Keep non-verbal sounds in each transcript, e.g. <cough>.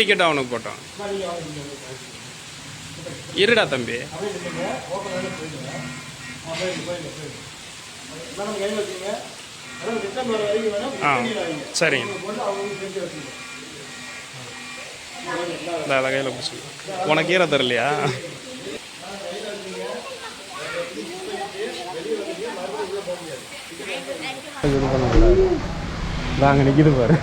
Ticket அவனுக்கு போட்டோம் இருடா தம்பி. ஆ சரிங்க கையில் பிடிச்சி உனக்கு ஈர தரலையா? நாங்கள் நிற்கிது பாரு.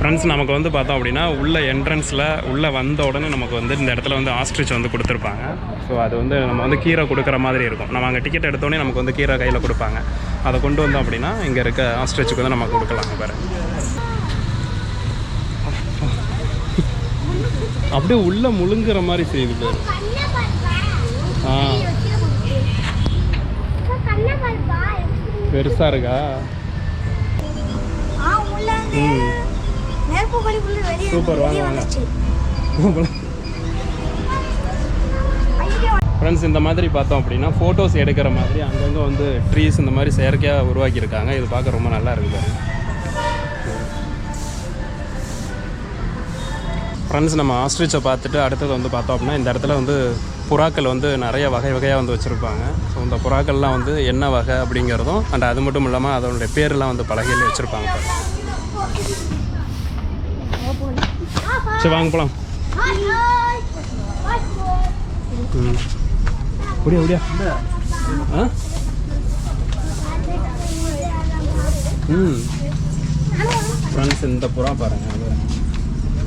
ஃப்ரெண்ட்ஸ் நமக்கு வந்து பார்த்தோம் அப்படின்னா உள்ள என்ட்ரன்ஸில் உள்ளே வந்த உடனே நமக்கு வந்து இந்த இடத்துல வந்து ஆஸ்ட்ரிச் வந்து கொடுத்துருப்பாங்க. ஸோ அது வந்து நம்ம வந்து கீரை கொடுக்குற மாதிரி இருக்கும். நம்ம அங்கே டிக்கெட் எடுத்தோடனே நமக்கு வந்து கீரை கையில் கொடுப்பாங்க. அதை கொண்டு வந்தோம் அப்படின்னா இங்கே இருக்க ஆஸ்ட்ரிச்சுக்கு வந்து நம்ம கொடுக்கலாங்க பாரு. அப்படியே உள்ள முழுங்குற மாதிரி செய்யுது பாரு. ஆ. பெருசாக இருக்கா? ம். சூப்பர் வாங்க வாங்க ஃப்ரெண்ட்ஸ் இந்த மாதிரி பார்த்தோம் அப்படின்னா ஃபோட்டோஸ் எடுக்கிற மாதிரி அங்கங்கே வந்து ட்ரீஸ் இந்த மாதிரி செயற்கையாக உருவாக்கியிருக்காங்க. இது பார்க்க ரொம்ப நல்லா இருக்குது. ஃப்ரெண்ட்ஸ் நம்ம ஆஸ்ட்ரிச்சை பார்த்துட்டு அடுத்தது வந்து பார்த்தோம் அப்படின்னா இந்த இடத்துல வந்து புறாக்கள் வந்து நிறைய வகை வகையாக வந்து வச்சுருப்பாங்க. ஸோ இந்த புறாக்கள்லாம் வந்து என்ன வகை அப்படிங்கிறதும் அண்ட் அது மட்டும் இல்லாமல் அதனுடைய பேர்லாம் வந்து பலகையில் வச்சுருப்பாங்க சரி வாங்க போகலாம் ம். முடியா முடியா ஆ? ம். ஃப்ரெண்ட்ஸ் இந்த புறா பாருங்க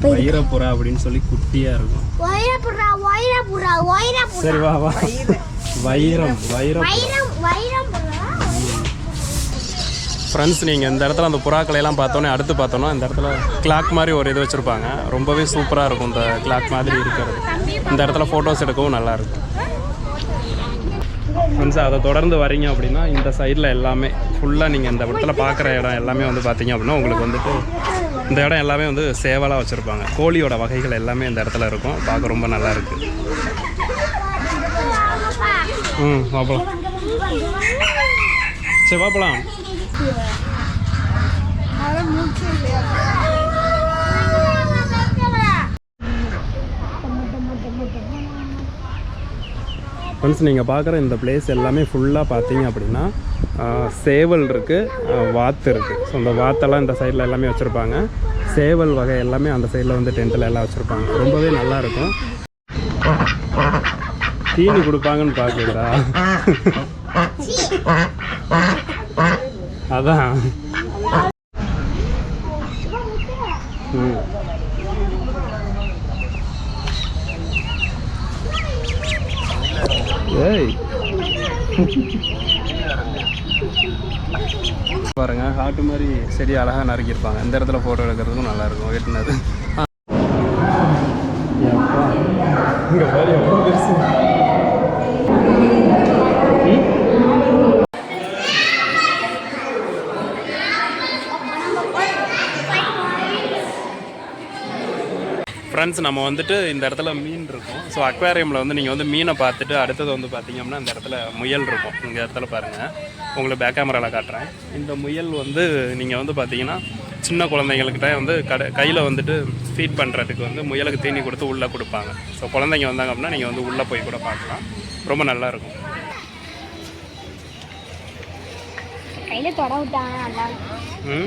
வைரப்புறா அப்படின்னு சொல்லி குட்டியாக இருக்கும். வைரப்புறா வைரப்புறா வைரப்புறா. சரி வா வா. வைரம் வைரம் வைரம் ஃப்ரெண்ட்ஸ் நீங்கள் இந்த இடத்துல அந்த புறாக்களை எல்லாம் பார்த்தோன்னே அடுத்து பார்த்தோன்னா இந்த இடத்துல கிளாக் மாதிரி ஒரு இது வச்சுருப்பாங்க. ரொம்பவே சூப்பராக இருக்கும் இந்த கிளாக் மாதிரி இருக்கிறது. இந்த இடத்துல ஃபோட்டோஸ் எடுக்கவும் நல்லாயிருக்கும் ஃப்ரெண்ட்ஸ் அதை தொடர்ந்து வரீங்க அப்படின்னா இந்த சைடில் எல்லாமே ஃபுல்லாக நீங்கள் இந்த இடத்துல பார்க்குற இடம் எல்லாமே வந்து பார்த்தீங்க அப்படின்னா உங்களுக்கு வந்துட்டு இந்த இடம் எல்லாமே வந்து சேவலாக வச்சுருப்பாங்க. கோழியோட வகைகள் எல்லாமே இந்த இடத்துல இருக்கும். பார்க்க ரொம்ப நல்லாயிருக்கு ம் பார்ப்பலாம் சரி பார்ப்பலாம் ஃப்ரெண்ட்ஸ் நீங்கள் பார்க்குற இந்த பிளேஸ் எல்லாமே ஃபுல்லாக பார்த்தீங்க அப்படின்னா சேவல் இருக்குது வாத்து இருக்குது ஸோ இந்த வாத்தெல்லாம் இந்த சைடில் எல்லாமே வச்சுருப்பாங்க. சேவல் வகை எல்லாமே அந்த சைடில் வந்து டென்ட்டில் எல்லாம் வச்சுருப்பாங்க. ரொம்பவே நல்லா இருக்கும். தீனி கொடுப்பாங்கன்னு பார்க்குறா <laughs> <laughs> <laughs> அதான். ஏய். பாருங்க ஹாட்டு மாதிரி செடி அழகாக நறுக்கியிருப்பாங்க. இந்த இடத்துல ஃபோட்டோ எடுக்கிறதுக்கும் நல்லா இருக்கும். வெட்டினது. இங்கே பாரு எவ்வளோ பெருசு ஃப்ரெண்ட்ஸ் நம்ம வந்துட்டு இந்த இடத்துல மீன் இருக்கும். ஸோ அக்வேரியமில் வந்து நீங்கள் வந்து மீனை பார்த்துட்டு அடுத்தது வந்து பார்த்தீங்க அப்படின்னா இந்த இடத்துல முயல் இருக்கும். இந்த இடத்துல பாருங்கள் உங்களுக்கு பேக் கேமராவில் காட்டுறேன். இந்த முயல் வந்து நீங்கள் வந்து பார்த்தீங்கன்னா சின்ன குழந்தைங்கள்கிட்ட வந்து கடை கையில் வந்துட்டு ஃபீட் பண்ணுறதுக்கு வந்து முயலுக்கு தீனி கொடுத்து உள்ளே கொடுப்பாங்க. ஸோ குழந்தைங்க வந்தாங்க அப்படின்னா நீங்கள் வந்து உள்ளே போய் கூட பார்க்கலாம். ரொம்ப நல்லா இருக்கும். கையில தொட விட்டாங்க நல்லா ம்?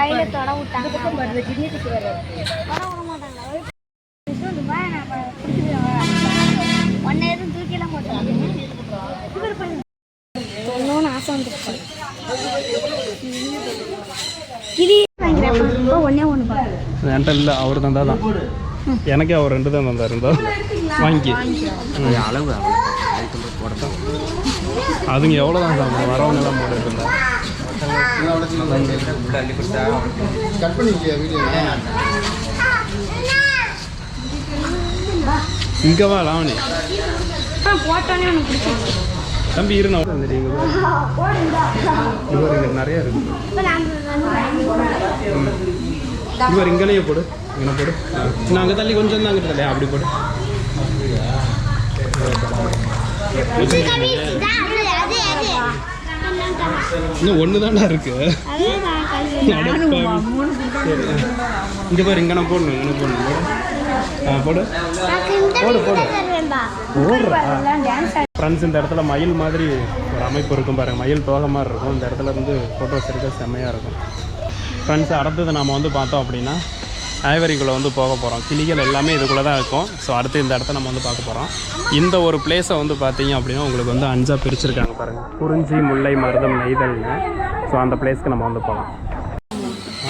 கையில தொட விட்டாங்க தொட விட மாட்டாங்க இது வந்து வா, நான் இப்ப பிடிச்சிருவேன். ஒன்னே எதுவும் தூக்கிலாம் போட்டாங்க சொல்லணும்னு ஆசை வந்துருச்சு கிளி வாங்கிறப்ப ஒன்னே ஒன்று பாரு என்கிட்ட இல்லை அவர் தந்தா தான் எனக்கே அவர் ரெண்டு தான் தந்தார் இருந்தால் வாங்கி. அளவு அதுங்க எவ்வளோ தான் சாப்பிடும் வரவங்க எல்லாம் போட்டுட்டு இருந்தா உள்ள அள்ளி கொடுத்தா இங்கே வா லாவணி. போட்டோன்னே ஒன்று பிடிச்சிருச்சு தம்பி இரு நான் நிறைய இருக்கு. இவர் இங்கேயே போடு. இங்கே போடு. நான் அங்கே தள்ளி கொஞ்சம் தான் தள்ளியா தள்ளி. அப்படி போடு. இன்னும் ஒன்று தான்டா இருக்கு. அதே இங்கே பாரு இங்கே நான் போடணும் இங்கே போடணும். போடு. ஆ போடு. போடு போடு. ஃப்ரெண்ட்ஸ் இந்த இடத்துல மயில் மாதிரி ஒரு அமைப்பு இருக்கும் பாருங்க. மயில் தோகை மாதிரி இருக்கும். இந்த இடத்துல இருந்து ஃபோட்டோஸ் எடுக்க செம்மையாக இருக்கும். ஃப்ரெண்ட்ஸ் அடுத்தது நாம் வந்து பார்த்தோம் அப்படின்னா ஐவரிக்குள்ளே வந்து போக போகிறோம் கிளிகள் எல்லாமே இதுக்குள்ளே தான் இருக்கும். ஸோ அடுத்து இந்த இடத்த நம்ம வந்து பார்க்க போகிறோம் இந்த ஒரு பிளேஸை வந்து பார்த்தீங்க அப்படின்னா உங்களுக்கு வந்து அஞ்சாக பிரிச்சிருக்காங்க பாருங்கள் குறிஞ்சி முல்லை மருதம் நெய்தல்னு. ஸோ அந்த பிளேஸ்க்கு நம்ம வந்து போகலாம்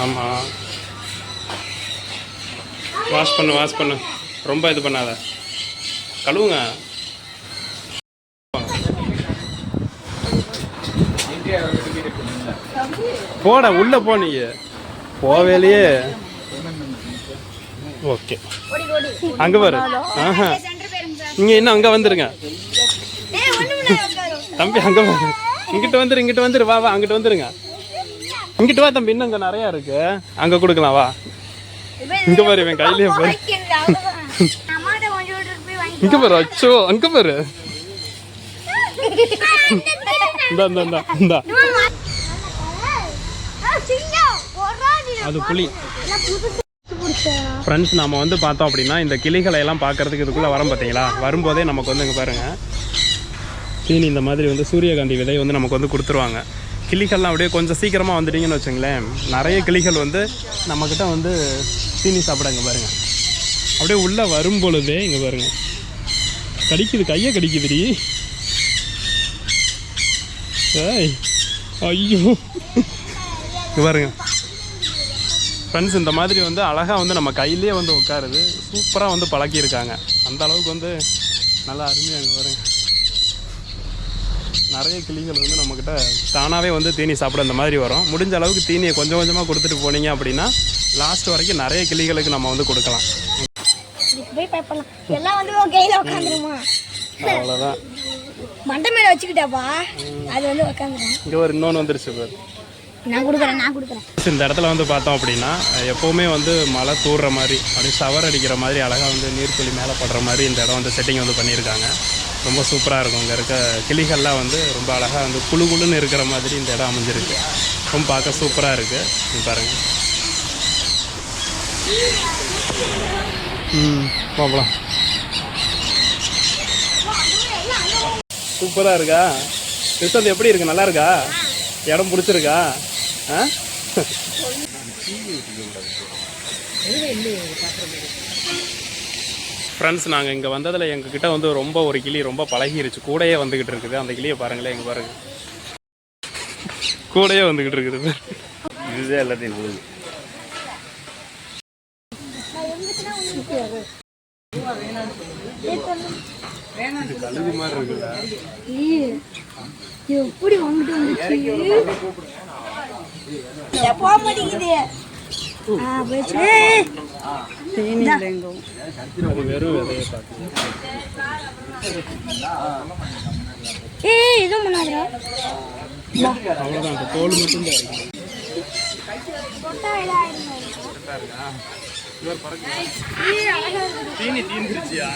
ஆமாம் வாஷ் பண்ணு வாஷ் பண்ணு. ரொம்ப இது பண்ணாத. கழுவுங்க. போட உள்ள போ நீ. போவேலையே. ஓகே. அங்க பாரு. ஆஹா. இங்க இன்னும் அங்க வந்துருங்க. தம்பி அங்க பாரு இங்கிட்டு வந்துரு இங்கிட்டு வந்துரு வா வா அங்கிட்டு வந்துருங்க. இங்கிட்டு வா தம்பி இன்னும் அங்க நிறைய இருக்கு. அங்க கொடுக்கலாம் வா. இங்க பாரு இவன் கையிலேயே பாரு. இங்க பாரு அச்சோ அங்க பாரு. <laughs> இந்தா இந்தா இந்தா இந்தா அது புளி ஃப்ரெண்ட்ஸ் நம்ம வந்து பார்த்தோம் அப்படின்னா இந்த கிளிகளை எல்லாம் பார்க்கறதுக்கு இதுக்குள்ளே வரோம் பார்த்தீங்களா? வரும்போதே நமக்கு வந்து இங்கே பாருங்கள் தீனி இந்த மாதிரி வந்து சூரியகாந்தி விதை வந்து நமக்கு வந்து கொடுத்துருவாங்க. கிளிகள்லாம் அப்படியே கொஞ்சம் சீக்கிரமாக வந்துட்டீங்கன்னு வச்சுங்களேன். நிறைய கிளிகள் வந்து நம்மக்கிட்ட வந்து தீனி சாப்பிட இங்கே பாருங்கள் அப்படியே உள்ளே வரும் பொழுதே இங்கே பாருங்க. கடிக்குது கையை கடிக்குதுடி. ஏய் ஐயோ. இங்க பாருங்க. ஃப்ரெண்ட்ஸ் இந்த மாதிரி வந்து அழகாக வந்து நம்ம கையிலே வந்து உட்காருது. சூப்பராக வந்து பழக்கியிருக்காங்க. அந்த அளவுக்கு வந்து நல்லா அருமையாக இங்கே பாருங்க. நிறைய கிளிகள் வந்து நம்மக்கிட்ட தானாகவே வந்து தீனி சாப்பிட இந்த மாதிரி வரும். முடிஞ்ச அளவுக்கு தீனியை கொஞ்சம் கொஞ்சமாக கொடுத்துட்டு போனீங்க அப்படின்னா லாஸ்ட் வரைக்கும் நிறைய கிளிகளுக்கு நம்ம வந்து கொடுக்கலாம். அவ்வளோதான் மண்டை மேல வச்சுக்கிட்டாப்பா. அது வந்து உட்காந்துரும். இங்கே ஒரு இன்னொன்று வந்துருச்சு பாரு. நான் கொடுக்குறேன் நான் கொடுக்குறேன். இந்த இடத்துல வந்து பார்த்தோம் அப்படின்னா எப்போவுமே வந்து மழை தூடுற மாதிரி அப்படியே ஷவர் அடிக்கிற மாதிரி அழகாக வந்து நீர்த்துளி மேலே படுற மாதிரி இந்த இடம் வந்து செட்டிங் வந்து பண்ணியிருக்காங்க. ரொம்ப சூப்பராக இருக்கும். இங்கே இருக்க கிளிகள்லாம் வந்து ரொம்ப அழகாக வந்து குழு குழுன்னு இருக்கிற மாதிரி இந்த இடம் அமைஞ்சிருக்கு. ரொம்ப பார்க்க சூப்பராக இருக்குது பாருங்கள் ம் பார்க்கலாம். சூப்பராக இருக்கா? ரிசல்ட் எப்படி இருக்கு? நல்லா இருக்கா? இடம் பிடிச்சிருக்கா? ஃப்ரெண்ட்ஸ் நாங்கள் இங்கே வந்ததில் எங்ககிட்ட வந்து ரொம்ப ஒரு கிளி ரொம்ப பழகிருச்சு. கூடயே வந்துக்கிட்டு இருக்குது. அந்த கிளியை பாருங்களேன் எங்கே பாருங்க. கூடயே வந்துக்கிட்டு இருக்குது. இதுதான் எல்லாத்தையும் மாதிரி இருக்குல்ல எப்படி வாங்கிட்டு வந்துச்சு? போக மாட்டேங்குது. ஏய். இதுவும் பண்ணாதா அவ்வளோதான் அந்த தோல் மட்டும் தான் இருக்கு தீனி தீந்துருச்சியா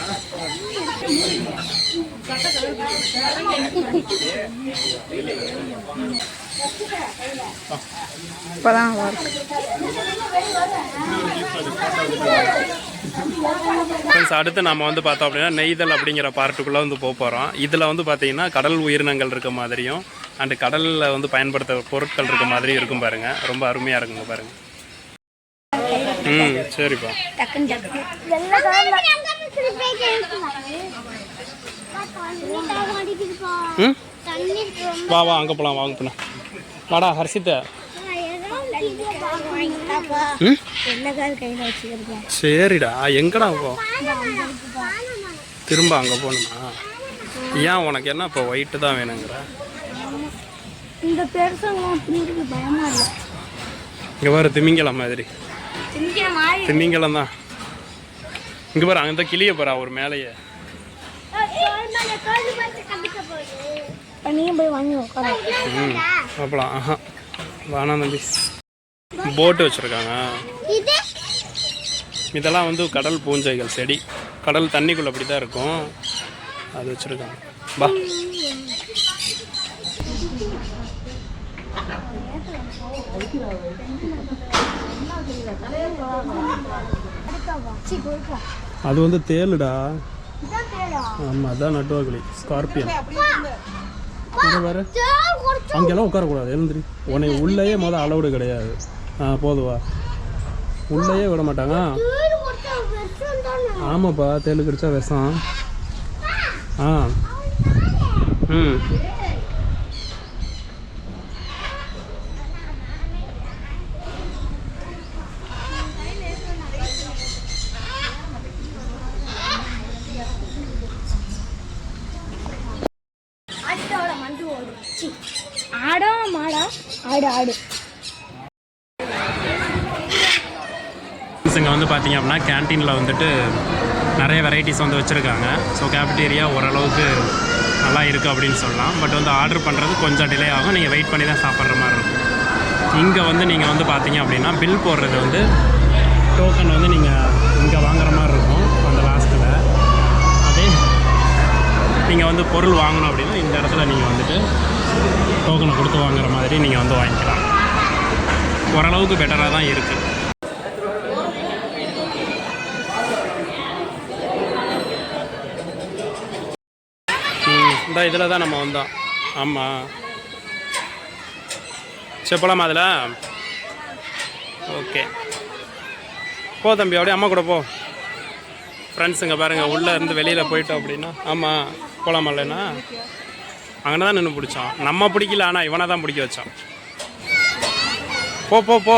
இப்போதான் நல்லா இருக்கு. ஃப்ரெண்ட்ஸ் அடுத்து நம்ம வந்து பார்த்தோம் அப்படின்னா நெய்தல் அப்படிங்கிற பார்ட்டுக்குள்ளே வந்து போக போகிறோம் இதில் வந்து பார்த்தீங்கன்னா கடல் உயிரினங்கள் இருக்க மாதிரியும் அண்டு கடலில் வந்து பயன்படுத்த பொருட்கள் இருக்க மாதிரியும் இருக்கும் பாருங்க. ரொம்ப அருமையாக இருக்குங்க பாருங்க. ம் சரிப்பா. ம்? தண்ணி வா வா அங்கே போகலாம் வாங்க போலாம். வாடா ஹர்ஷிதா ம் வெள்ளை கலர் கையில் வச்சுக்கிறேன் சரிடா. எங்கடா போ? திரும்ப அங்கே போகணுமா? ஏன் உனக்கு என்ன இப்போ ஒயிட்டு தான் வேணுங்கிற? இந்த பெருசங்க இருக்கு பயமா இல்லை. இங்கே பாரு திமிங்கலம் மாதிரி. திமிங்கலம் தான். இங்கே பாரு அந்த கிளியை பாரு அவர் மேலேயே. இப்ப நீயும் போய் வாங்கி உட்காரு ம் பார்க்கலாம் ஆஹா. வேணாம் தம்பி. போட்டு வச்சுருக்காங்க. இது? இதெல்லாம் வந்து கடல் பூஞ்சைகள் செடி. கடல் தண்ணிக்குள்ளே அப்படி தான் இருக்கும். அது வச்சுருக்காங்க. பா அது வந்து தேடா ஆமாம் அதான் நட்டுவாக்குழி. ஸ்கார்பியன் இங்கே கொடுத்து அங்கெல்லாம் உட்காரக்கூடாது. எழுந்திரி. உன்னை உள்ளேயே மொதல் அலௌடு கிடையாது. போதுவா. உள்ளேயே விட மாட்டாங்க. ஆமாப்பா தேள் கடிச்சா விஷம். ஆ. ம். ஆடா மாடா. ஆடு ஆடு இங்கே வந்து பார்த்தீங்க அப்படின்னா கேன்டீனில் வந்துட்டு நிறைய வெரைட்டிஸ் வந்து வச்சுருக்காங்க. ஸோ கேஃபிட்டேரியா ஓரளவுக்கு நல்லா இருக்குது அப்படின்னு சொல்லலாம். பட் வந்து ஆர்டர் பண்ணுறது கொஞ்சம் டிலே ஆகும். நீங்கள் வெயிட் பண்ணி தான் சாப்பிட்ற மாதிரி இருக்கும். இங்கே வந்து நீங்கள் வந்து பார்த்தீங்க அப்படின்னா பில் போடுறது வந்து டோக்கன் வந்து நீங்கள் இங்கே வாங்குற மாதிரி இருக்கும் அந்த லாஸ்ட்டில் அதே நீங்கள் வந்து பொருள் வாங்கணும் அப்படின்னா இந்த இடத்துல நீங்கள் வந்துட்டு டோக்கனை கொடுத்து வாங்குற மாதிரி நீங்கள் வந்து வாங்கிக்கலாம். ஓரளவுக்கு பெட்டராக தான் இருக்குது ம் இந்த இதில் தான் நம்ம வந்தோம். ஆமாம் சரி போலாமா அதில்? ஓகே. போ தம்பி அப்படியே அம்மா கூட போ. ஃப்ரெண்ட்ஸுங்க பாருங்கள் உள்ளே இருந்து வெளியில் போயிட்டோம் அப்படின்னா. ஆமாம் போகலாமா இல்லைன்னா? அங்கே தான் நின்று பிடிச்சோம். நம்ம பிடிக்கல ஆனால் இவனை தான் பிடிக்க வச்சோம். போ போ போ.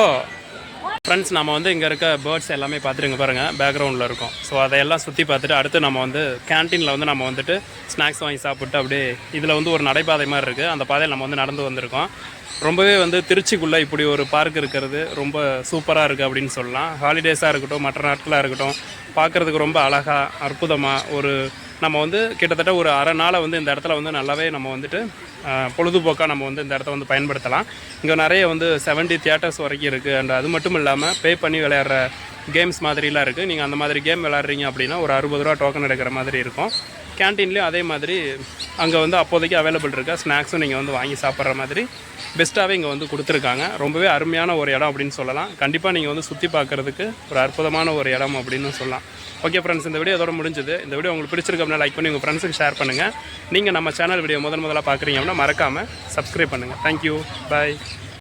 ஃப்ரெண்ட்ஸ் நம்ம வந்து இங்கே இருக்க பேர்ட்ஸ் எல்லாமே பார்த்துருங்க பாருங்கள் பேக்ரவுண்டில் இருக்கும். ஸோ அதையெல்லாம் சுற்றி பார்த்துட்டு அடுத்து நம்ம வந்து கேன்டீனில் வந்து நம்ம வந்துட்டு ஸ்நாக்ஸ் வாங்கி சாப்பிட்டு அப்படியே இதில் வந்து ஒரு நடைபாதை மாதிரி இருக்குது அந்த பாதையில் நம்ம வந்து நடந்து வந்திருக்கோம். ரொம்பவே வந்து திருச்சிக்குள்ளே இப்படி ஒரு பார்க் இருக்கிறது ரொம்ப சூப்பராக இருக்குது அப்படின்னு சொல்லலாம். ஹாலிடேஸாக இருக்கட்டும் மற்ற நாட்களாக இருக்கட்டும் பார்க்குறதுக்கு ரொம்ப அழகாக அற்புதமாக ஒரு நம்ம வந்து கிட்டத்தட்ட ஒரு அரை நாளை வந்து இந்த இடத்துல வந்து நல்லாவே நம்ம வந்துட்டு பொழுதுபோக்காக நம்ம வந்து இந்த இடத்த வந்து பயன்படுத்தலாம். இங்கே நிறைய வந்து 70 தியேட்டர்ஸ் வரைக்கும் இருக்குது அண்ட் அது மட்டும் இல்லாமல் பே பண்ணி விளையாடுற கேம்ஸ் மாதிரிலாம் இருக்குது நீங்கள் அந்த மாதிரி கேம் விளையாடுறீங்க அப்படின்னா ஒரு அறுபது ரூபா டோக்கன் எடுக்கிற மாதிரி இருக்கும். கேன்டீன்லேயும் அதே மாதிரி அங்கே வந்து அப்போதைக்கு அவைலபிள் இருக்க ஸ்நாக்ஸும் நீங்கள் வந்து வாங்கி சாப்பிட்ற மாதிரி பெஸ்ட்டாகவே இங்கே வந்து கொடுத்துருக்காங்க. ரொம்பவே அருமையான ஒரு இடம் அப்படின்னு சொல்லலாம். கண்டிப்பாக நீங்கள் வந்து சுற்றி பார்க்குறதுக்கு ஒரு அற்புதமான ஒரு இடம் அப்படின்னு சொல்லலாம். ஓகே ஃப்ரெண்ட்ஸ் இந்த வீடியோ இதோட முடிஞ்சது. இந்த வீடியோ உங்களுக்கு பிடிச்சிருக்கு அப்படின்னா லைக் பண்ணி உங்கள் ஃப்ரெண்ட்ஸுக்கு ஷேர் பண்ணுங்கள் நீங்கள் நம்ம சேனல் வீடியோ முதன் முதலாக பார்க்குறீங்க அப்படின்னா மறக்காமல் சப்ஸ்கிரைப் பண்ணுங்கள் தேங்க்யூ பாய்